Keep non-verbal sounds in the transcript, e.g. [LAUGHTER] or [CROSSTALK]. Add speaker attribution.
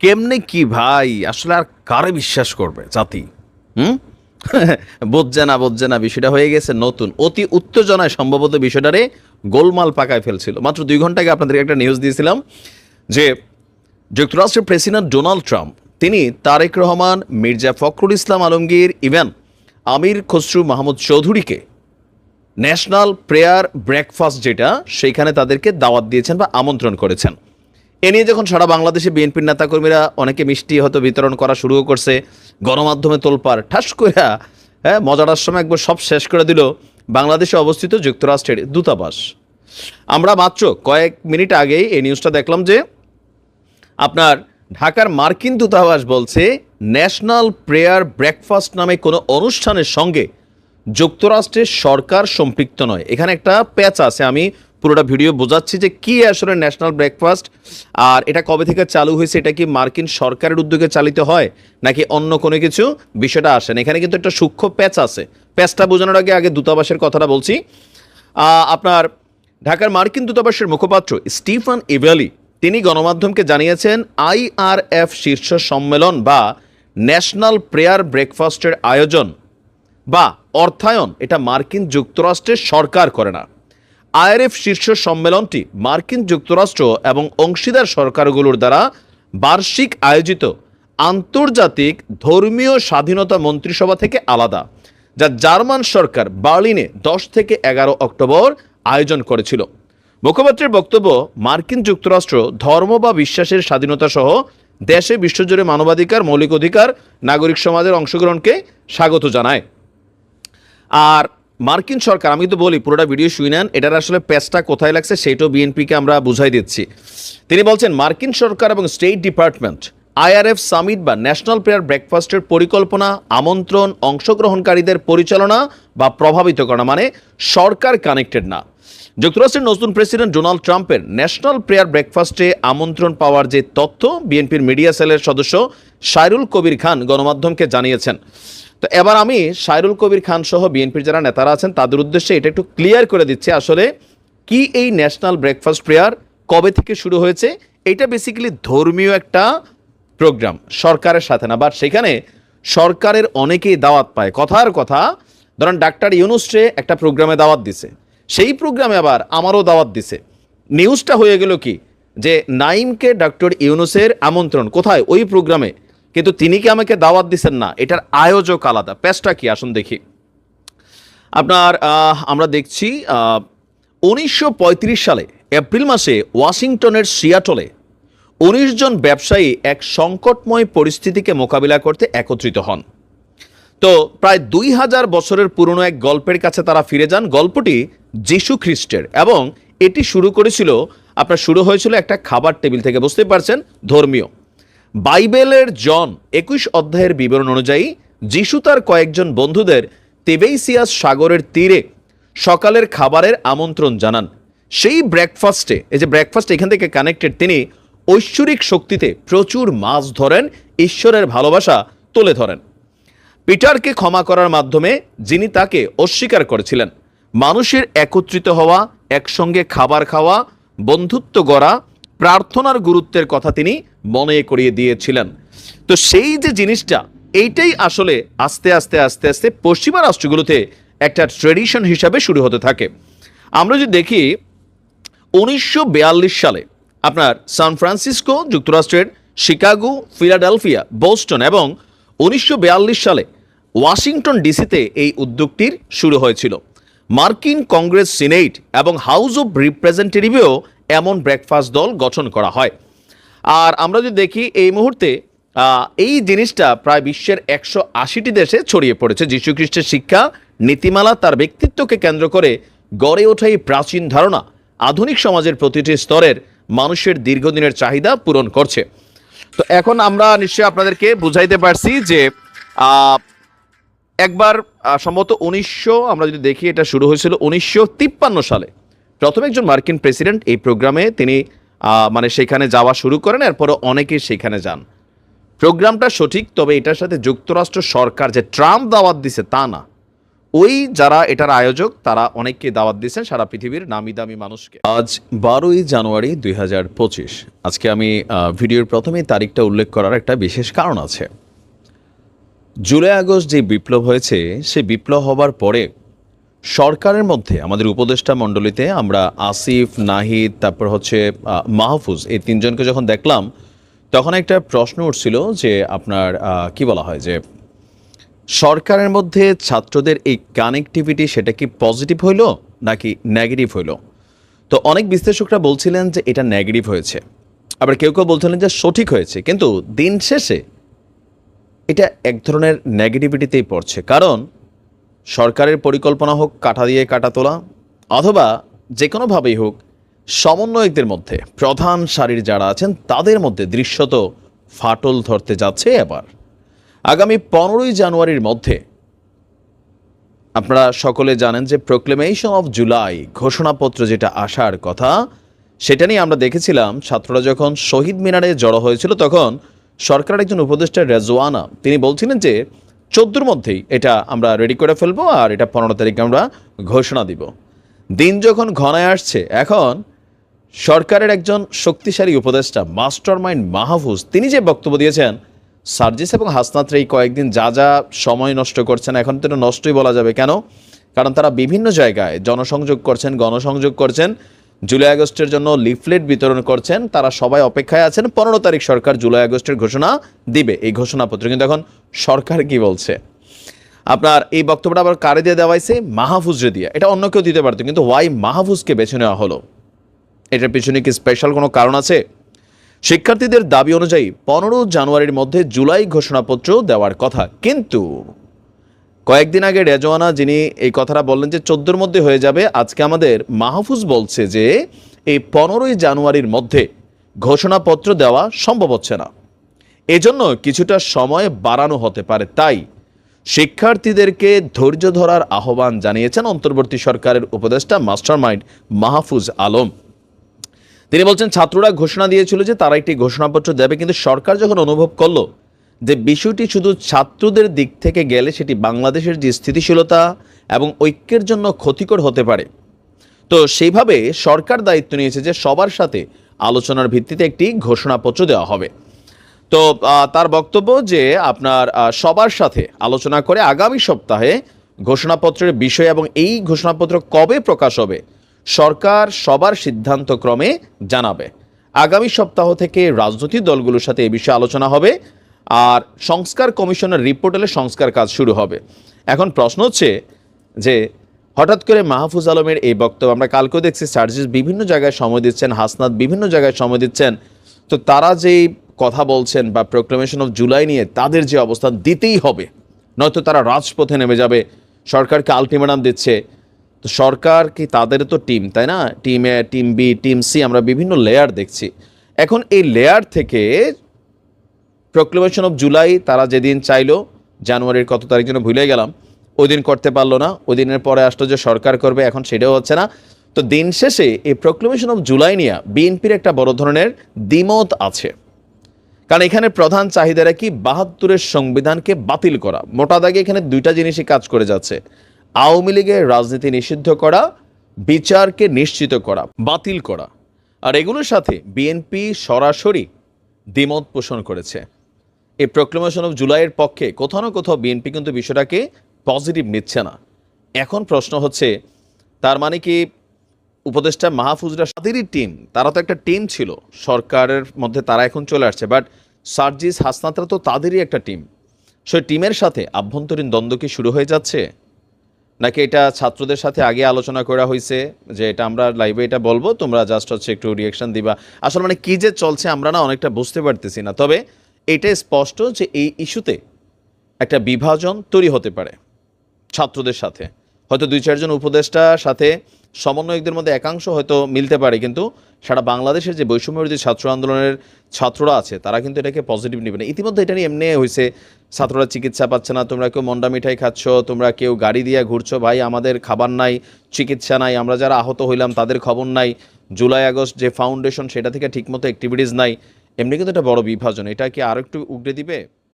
Speaker 1: কেমনে কি ভাই? আসলে আর কারে বিশ্বাস করবে জাতি? হুম? [LAUGHS] বুঝছে না বুঝছে না, বিষয়টা হয়ে গেছে নতুন। অতি উত্তেজনায় সম্ভবত বিষয়টারে গোলমাল পাকায় ফেলছিল। মাত্র দুই ঘণ্টা আগে আপনাদেরকে একটা নিউজ দিয়েছিলাম যে যুক্তরাষ্ট্রের প্রেসিডেন্ট ডোনাল্ড ট্রাম্প, তিনি তারেক রহমান, মির্জা ফখরুল ইসলাম আলমগীর, ইভেন আমির খসরু মাহমুদ চৌধুরীকে ন্যাশনাল প্রেয়ার ব্রেকফাস্ট যেটা সেইখানে তাদেরকে দাওয়াত দিয়েছেন বা আমন্ত্রণ করেছেন। এ নিয়ে যখন সারা বাংলাদেশে বিএনপির নেতাকর্মীরা অনেকে মিষ্টি হয়তো বিতরণ করা শুরু করছে, গণমাধ্যমে তোলপাড়, ঠাস করে হ্যাঁ মজাটার সময় একবার সব শেষ করে দিল বাংলাদেশে অবস্থিত যুক্তরাষ্ট্রের দূতাবাস। আমরা মাত্র কয়েক মিনিট আগেই এই নিউজটা দেখলাম যে আপনার ঢাকার মার্কিন দূতাবাস বলছে ন্যাশনাল প্রেয়ার ব্রেকফাস্ট নামে কোনো অনুষ্ঠানের সঙ্গে যুক্তরাষ্ট্রের সরকার সম্পৃক্ত নয়। এখানে একটা প্যাচ আছে, আমি পুরোটা ভিডিও বোঝাচ্ছি যে কি আসলে ন্যাশনাল ব্রেকফাস্ট আর এটা কবে থেকে চালু হয়েছে, এটা কি মার্কিন সরকারের উদ্যোগে চালিত হয়, নাকি অন্য কোনো কিছু? বিষয়টা আসেন। এখানে কিন্তু একটা সূক্ষ্ম প্যাচ আছে। প্যাচটা বোঝানোর আগে আগে দূতাবাসের কথাটা বলছি। আপনার ঢাকার মার্কিন দূতাবাসের মুখপাত্র স্টিফান ইভ্যালি তিনি গণমাধ্যমকে জানিয়েছেন আইআরএফ শীর্ষ সম্মেলন বা ন্যাশনাল প্রেয়ার ব্রেকফাস্টের আয়োজন বা অর্থায়ন, এটা মার্কিন যুক্তরাষ্ট্রের সরকার করে না। আইআরএফ শীর্ষ সম্মেলনটি মার্কিন যুক্তরাষ্ট্র এবং অংশীদার সরকারগুলোর দ্বারা বার্ষিক আয়োজিত আন্তর্জাতিক ধর্মীয় স্বাধীনতা মন্ত্রিসভা থেকে আলাদা, যা জার্মান সরকার বার্লিনে দশ থেকে এগারো অক্টোবর আয়োজন করেছিল। মুখপাত্রের বক্তব্য, মার্কিন যুক্তরাষ্ট্র ধর্ম বা বিশ্বাসের স্বাধীনতা সহ দেশে বিশ্বজুড়ে মানবাধিকার, মৌলিক অধিকার, নাগরিক সমাজের অংশগ্রহণকে স্বাগত জানায়। আর মার্কিন সরকার, আমি তো বলি, পুরোটা ভিডিও শুই নেন, এটার আসলে প্যাচটা কোথায় লাগছে সেটাও বিএনপিকে আমরা বুঝাই দিচ্ছি। তিনি বলছেন, মার্কিন সরকার এবং স্টেট ডিপার্টমেন্ট, আইআরএফ সামিট বা ন্যাশনাল প্রেয়ার ব্রেকফাস্টের পরিকল্পনা, আমন্ত্রণ, অংশগ্রহণকারীদের পরিচালনা বা প্রভাবিত করা মানে সরকার কানেক্টেড না। যুক্তরাষ্ট্রের নতুন প্রেসিডেন্ট ডোনাল্ড ট্রাম্পের ন্যাশনাল প্রেয়ার ব্রেকফাস্টে আমন্ত্রণ পাওয়ার যে তথ্য, বিএনপির মিডিয়া সেলের সদস্য সাইরুল কবির খান গণমাধ্যমকে জানিয়েছেন। তো এবার আমি সাইরুল কবির খান সহ বিএনপির যারা নেতারা আছেন, তাদের উদ্দেশ্যে এটা একটু ক্লিয়ার করে দিচ্ছে। আসলে কি এই ন্যাশনাল ব্রেকফাস্ট প্রেয়ার কবে থেকে শুরু হয়েছে? এটা বেসিক্যালি ধর্মীয় একটা প্রোগ্রাম সরকারের সাথে না বাট সেখানে সরকারের অনেকেই দাওয়াত পায়। কথার কথা, ধরেন ডাক্তার ইউনুসরে একটা প্রোগ্রামে দাওয়াত দিছে, সেই প্রোগ্রামে আবার আমারও দাওয়াত দিছে। নিউজটা হয়ে গেল কি? যে নাইমকে ডক্টর ইউনুসের আমন্ত্রণ, কোথায়? ওই প্রোগ্রামে কিন্তু তিনি কি আমাকে দাওয়াত দিচ্ছেন না? এটার আয়োজক আলাদা। পেশটা কি? আসুন দেখি। আপনার আমরা দেখছি উনিশশো পঁয়ত্রিশ সালে এপ্রিল মাসে ওয়াশিংটনের সিয়াটলে উনিশ জন ব্যবসায়ী এক সংকটময় পরিস্থিতিকে মোকাবিলা করতে একত্রিত হন। তো প্রায় দুই হাজার বছরের পুরনো এক গল্পের কাছে তারা ফিরে যান। গল্পটি যীশু খ্রিস্টের এবং এটি শুরু করেছিল, আপনার শুরু হয়েছিল একটা খাবার টেবিল থেকে বুঝতে পারছেন, ধর্মীয়। বাইবেলের জন একুশ অধ্যায়ের বিবরণ অনুযায়ী যিশু তার কয়েকজন বন্ধুদের তেবেইসিয়াস সাগরের তীরে সকালের খাবারের আমন্ত্রণ জানান। সেই ব্রেকফাস্টে এই যে ব্রেকফাস্ট এখান থেকে কানেক্টেড তিনি ঐশ্বরিক শক্তিতে প্রচুর মাছ ধরেন, ঈশ্বরের ভালোবাসা তুলে ধরেন। পিটারকে ক্ষমা করার মাধ্যমে যিনি তাকে অস্বীকার করেছিলেন। মানুষের একত্রিত হওয়া, একসঙ্গে খাবার খাওয়া, বন্ধুত্ব গড়া প্রার্থনার গুরুত্বের কথা তিনি মনে করিয়ে দিয়েছিলেন। তো সেই যে জিনিসটা, এইটাই আসলে আস্তে আস্তে আস্তে আস্তে পশ্চিমা রাষ্ট্রগুলোতে একটা ট্রেডিশন হিসাবে শুরু হতে থাকে। আমরা যদি দেখি, উনিশশো সালে আপনার সান ফ্রান্সিসকো যুক্তরাষ্ট্রের শিকাগো, ফিলাডেলফিয়া, বোস্টন এবং উনিশশো বিয়াল্লিশ সালে ওয়াশিংটন ডিসিতে এই উদ্যোগটির শুরু হয়েছিল। মার্কিন কংগ্রেস সিনেট এবং হাউস অব রিপ্রেজেন্টেটিভেও এমন ব্রেকফাস্ট দল গঠন করা হয়। আর আমরা যদি দেখি, এই মুহূর্তে এই জিনিসটা প্রায় বিশ্বের একশো আশিটি দেশে ছড়িয়ে পড়েছে। যীশুখ্রিস্টের শিক্ষা, নীতিমালা, তার ব্যক্তিত্বকে কেন্দ্র করে গড়ে ওঠা এই প্রাচীন ধারণা। আধুনিক সমাজের প্রতিটি স্তরের মানুষের দীর্ঘদিনের চাহিদা পূরণ করছে। তো এখন আমরা নিশ্চয়ই আপনাদেরকে বুঝাইতে পারছি যে একবার সম্ভবত উনিশশো, আমরা যদি দেখি, এটা শুরু হয়েছিল উনিশশো তিপ্পান্ন সালে। প্রথম একজন মার্কিন প্রেসিডেন্ট এই প্রোগ্রামে তিনি মানে সেখানে যাওয়া শুরু করেন এরপরে অনেকেই সেখানে যান। প্রোগ্রামটা সঠিক, তবে এটার সাথে যুক্তরাষ্ট্র সরকার যে ট্রাম্প দাওয়াত দিছে তা না। ওই যারা এটার আয়োজক, তারা অনেককে দাওয়াত দিচ্ছেন সারা পৃথিবীর নামি দামি মানুষকে। আজ বারোই জানুয়ারি দুই হাজার পঁচিশ, আজকে আমি ভিডিওর প্রথমেই তারিখটা উল্লেখ করার একটা বিশেষ কারণ আছে। জুলাই আগস্ট যে বিপ্লব হয়েছে, সে বিপ্লব হবার পরে সরকারের মধ্যে, আমাদের উপদেষ্টা মণ্ডলীতে আমরা আসিফ, নাহিদ, তারপর হচ্ছে মাহফুজ, এই তিনজনকে যখন দেখলাম, তখন একটা প্রশ্ন উঠছিল যে আপনার কি বলা হয় যে, সরকারের মধ্যে ছাত্রদের এই কানেক্টিভিটি সেটা কি পজিটিভ হইল নাকি নেগেটিভ হইল? তো অনেক বিশ্লেষকরা বলছিলেন যে এটা নেগেটিভ হয়েছে। আবার কেউ কেউ বলছিলেন যে সঠিক হয়েছে, কিন্তু দিন শেষে এটা এক ধরনের নেগেটিভিটিতেই পড়ছে। কারণ সরকারের পরিকল্পনা হোক, কাটা দিয়ে কাটা তোলা, অথবা যে কোনোভাবেই হোক, সমন্বয়কদের মধ্যে প্রধান সারির যারা আছেন, তাদের মধ্যে দৃশ্যত ফাটল ধরতে যাচ্ছে এবার। আগামী পনেরোই জানুয়ারির মধ্যে আপনারা সকলে জানেন যে প্রোক্লেমেশন অফ জুলাই ঘোষণাপত্র যেটা আসার কথা, সেটা নিয়ে আমরা দেখেছিলাম, ছাত্ররা যখন শহীদ মিনারে জড়ো হয়েছিল, তখন সরকারের একজন উপদেষ্টা রেজওয়ানা, তিনি বলছিলেন যে চোদ্দোর মধ্যেই এটা আমরা রেডি করে ফেলব আর এটা পনেরো তারিখে আমরা ঘোষণা দিব। দিন যখন ঘনায় আসছে, এখন সরকারের একজন শক্তিশালী উপদেষ্টা মাস্টার মাইন্ড মাহফুজ, তিনি যে বক্তব্য দিয়েছেন, সার্জিস এবং হাসনাত্রে এই কয়েকদিন যা যা সময় নষ্ট করছেন, এখন তো এটা নষ্টই বলা যাবে। কেন? কারণ তারা বিভিন্ন জায়গায় জনসংযোগ করছেন, গণসংযোগ করছেন জুলাই আগস্টের জন্য লিফলেট বিতরণ করছেন। তারা সবাই অপেক্ষায় আছেন। পনেরো তারিখ সরকার জুলাই আগস্টের ঘোষণা দিবে। এই ঘোষণাপত্র কিন্তু এখন সরকার কি বলছে? আপনার এই বক্তব্যটা আবার কারে দিয়ে দেওয়া হয়েছে? মাহফুজরে দিয়ে। এটা অন্য কেউ দিতে পারতো, কিন্তু ওয়াই মাহফুজকে বেছে নেওয়া হলো। এটার পিছনে কি স্পেশাল কোনো কারণ আছে? শিক্ষার্থীদের দাবি অনুযায়ী পনেরো জানুয়ারির মধ্যে জুলাই ঘোষণাপত্র দেওয়ার কথা। কিন্তু কয়েকদিন আগে রেজওয়ানা, যিনি এই কথাটা বললেন যে চোদ্দোর মধ্যে হয়ে যাবে, আজকে আমাদের মাহফুজ বলছে যে এই পনেরোই জানুয়ারির মধ্যে ঘোষণাপত্র দেওয়া সম্ভব হচ্ছে না। এজন্য কিছুটা সময় বাড়ানো হতে পারে। তাই শিক্ষার্থীদেরকে ধৈর্য ধরার আহ্বান জানিয়েছেন অন্তর্বর্তী সরকারের উপদেষ্টা, মাস্টারমাইন্ড মাহফুজ আলম। তিনি বলছেন, ছাত্ররা ঘোষণা দিয়েছিল যে তারা একটি ঘোষণাপত্র দেবে, কিন্তু সরকার যখন অনুভব করল যে বিষয়টি শুধু ছাত্রদের দিক থেকে গেলে সেটি বাংলাদেশের যে স্থিতিশীলতা এবং ঐক্যের জন্য ক্ষতিকর হতে পারে। তো সেইভাবে সরকার দায়িত্ব নিয়েছে যে সবার সাথে আলোচনার ভিত্তিতে একটি ঘোষণাপত্র দেওয়া হবে। তো তার বক্তব্য যে আপনার সবার সাথে আলোচনা করে আগামী সপ্তাহে ঘোষণাপত্রের বিষয় এবং এই ঘোষণাপত্র কবে প্রকাশ হবে, সরকার সবার সিদ্ধান্ত ক্রমে জানাবে। আগামী সপ্তাহ থেকে রাজনৈতিক দলগুলোর সাথে এ বিষয়ে আলোচনা হবে। আর সংস্কার কমিশনের রিপোর্ট এলে সংস্কার কাজ শুরু হবে। এখন প্রশ্ন হচ্ছে যে, হঠাৎ করে মাহফুজ আলমের এই বক্তব্য, আমরা কালকেও দেখছি সার্জিস বিভিন্ন জায়গায় সময় দিচ্ছেন, হাসনাত বিভিন্ন জায়গায় সময় দিচ্ছেন। তো তারা যেই কথা বলছেন বা প্রোক্লেমেশন অফ জুলাই নিয়ে তাদের যে অবস্থান দিতেই হবে। নয়তো তারা রাজপথে নেমে যাবে, সরকারকে আলটিমেটাম দিচ্ছে। তো সরকার কি তাদের তো টিম তাই না? Team A team B team C আমরা বিভিন্ন লেয়ার দেখছি। এখন এই লেয়ার থেকে প্রোক্লেমেশন অফ জুলাই তারা যেদিন চাইলো, জানুয়ারির কত তারিখ জন্য ভুলে গেলাম ওই দিন করতে পারল না ওই দিনের পরে আসলো যে সরকার করবে, এখন সেটাও হচ্ছে না। তো দিন শেষে এই প্রোক্লেমেশন অফ জুলাই নিয়ে বিএনপির একটা বড় ধরনের দ্বিমত আছে। কারণ এখানে প্রধান চাহিদারা কি? বাহাত্তরের সংবিধানকে বাতিল করা। মোটা দাগে এখানে দুইটা জিনিসই কাজ করে যাচ্ছে। আওয়ামী লীগের রাজনীতি নিষিদ্ধ করা, বিচারকে নিশ্চিত করা, বাতিল করা। আর এগুলোর সাথে বিএনপি সরাসরি দ্বিমত পোষণ করেছে। এই প্রক্লেমেশন অফ জুলাইয়ের পক্ষে কোথাও না কোথাও বিএনপি কিন্তু বিষয়টাকে পজিটিভ নিচ্ছে না। এখন প্রশ্ন হচ্ছে, তার মানে কি উপদেষ্টা মাহফুজরা তাদেরই টিম তারা তো একটা টিম ছিল, সরকারের মধ্যে তারা এখন চলে আসছে বাট সার্জিস হাসনাতরা তো তাদেরই একটা টিম সেই টিমের সাথে আভ্যন্তরীণ দ্বন্দ্ব কি শুরু হয়ে যাচ্ছে? নাকি এটা ছাত্রদের সাথে আগে আলোচনা করা হয়েছে, যে এটা আমরা লাইভে এটা বলব, তোমরা জাস্ট হচ্ছে একটু রিয়েকশন দিবা। আসলে মানে কি যে চলছে আমরা না অনেকটা বুঝতে পারতেছি না। তবে এটাই স্পষ্ট যে এই ইস্যুতে একটা বিভাজন তৈরি হতে পারে ছাত্রদের সাথে। হয়তো দুই চারজন উপদেষ্টার সাথে সমন্বয়কদের মধ্যে একাংশ হয়তো মিলতে পারে, কিন্তু সারা বাংলাদেশের যে বৈষম্যবিরোধী ছাত্র আন্দোলনের ছাত্ররা আছে, তারা কিন্তু এটাকে পজিটিভ নেবে না। ইতিমধ্যে এটা নিয়ে এমনি হয়েছে ছাত্ররা চিকিৎসা পাচ্ছে না, তোমরা কেউ মন্ডা মিঠাই খাচ্ছ, তোমরা কেউ গাড়ি দিয়ে ঘুরছো, ভাই আমাদের খাবার নাই, চিকিৎসা নাই, আমরা যারা আহত হইলাম তাদের খবর নাই, জুলাই আগস্ট যে ফাউন্ডেশন সেটা থেকে ঠিকমতো অ্যাক্টিভিটিস নাই এমনি কিন্তু একটা বড় বিভাজন। এটা কি আরও একটু উগড়ে দিবে?